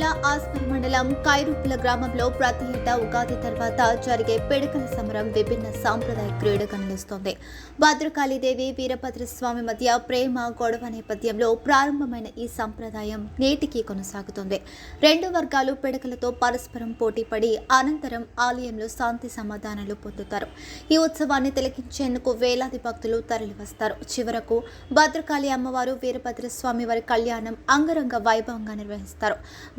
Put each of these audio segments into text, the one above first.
మండలం కైరుప్పుల గ్రామంలో ప్రతి ఏటా ఉగాది తర్వాత జరిగే పిడకల సమరం విభిన్న సాంప్రదాయ క్రీడగా నిలుస్తోంది భద్రకాళీదేవి వీరభద్రస్వామి మధ్య ప్రేమ గొడవ నేపథ్యంలో ప్రారంభమైన ఈ సంప్రదాయం నేటికి కొనసాగుతుంది. రెండు వర్గాలు పిడకలతో పరస్పరం పోటీపడి అనంతరం ఆలయంలో శాంతి సమాధానాలు పొందుతారు. ఈ ఉత్సవాన్ని తిలకించేందుకు వేలాది భక్తులు తరలివస్తారు. చివరకు భద్రకాళి అమ్మవారు వీరభద్రస్వామి వారి కళ్యాణం అంగరంగ వైభవంగా నిర్వహిస్తారు.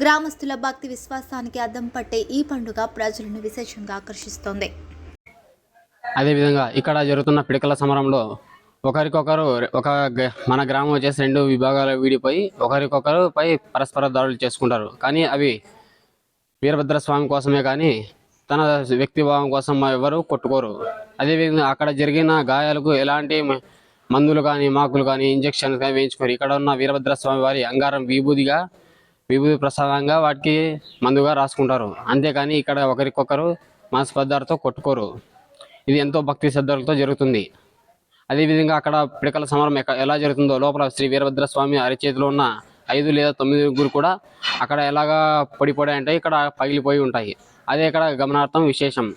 గ్రామస్తుల భక్తి విశ్వాసానికి అద్దం పట్టే ఈ పండుగ ప్రజలను విశేషంగా ఆకర్షిస్తోంది. అదేవిధంగా ఇక్కడ జరుగుతున్న పిడకల సమరంలో ఒకరికొకరు ఒక మన గ్రామం వచ్చేసి రెండు విభాగాలు విడిపోయి ఒకరికొకరు పై పరస్పర దాడులు చేసుకుంటారు. కానీ అవి వీరభద్ర స్వామి కోసమే కానీ తన వ్యక్తిభావం కోసం ఎవరు కొట్టుకోరు. అదేవిధంగా అక్కడ జరిగిన గాయాలకు ఎలాంటి మందులు కానీ మాకులు కానీ ఇంజక్షన్ కానీ వేయించుకోరు. ఇక్కడ ఉన్న వీరభద్ర స్వామి వారి అంగారం విభూదిగా విభూది ప్రసాదంగా వాటికి మందుగా రాసుకుంటారు. అంతేకాని ఇక్కడ ఒకరికొకరు మనస్పర్ధాలతో కొట్టుకోరు. ఇది ఎంతో భక్తి శ్రద్ధలతో జరుగుతుంది. అదేవిధంగా అక్కడ పిడకల సమరం ఎలా జరుగుతుందో లోపల శ్రీ వీరభద్ర స్వామి అరిచేతిలో ఉన్న ఐదు లేదా తొమ్మిది గురు కూడా అక్కడ ఎలాగా పొడి పొడి అంటే ఇక్కడ పగిలిపోయి ఉంటాయి. అదే ఇక్కడ గమనార్థం విశేషం.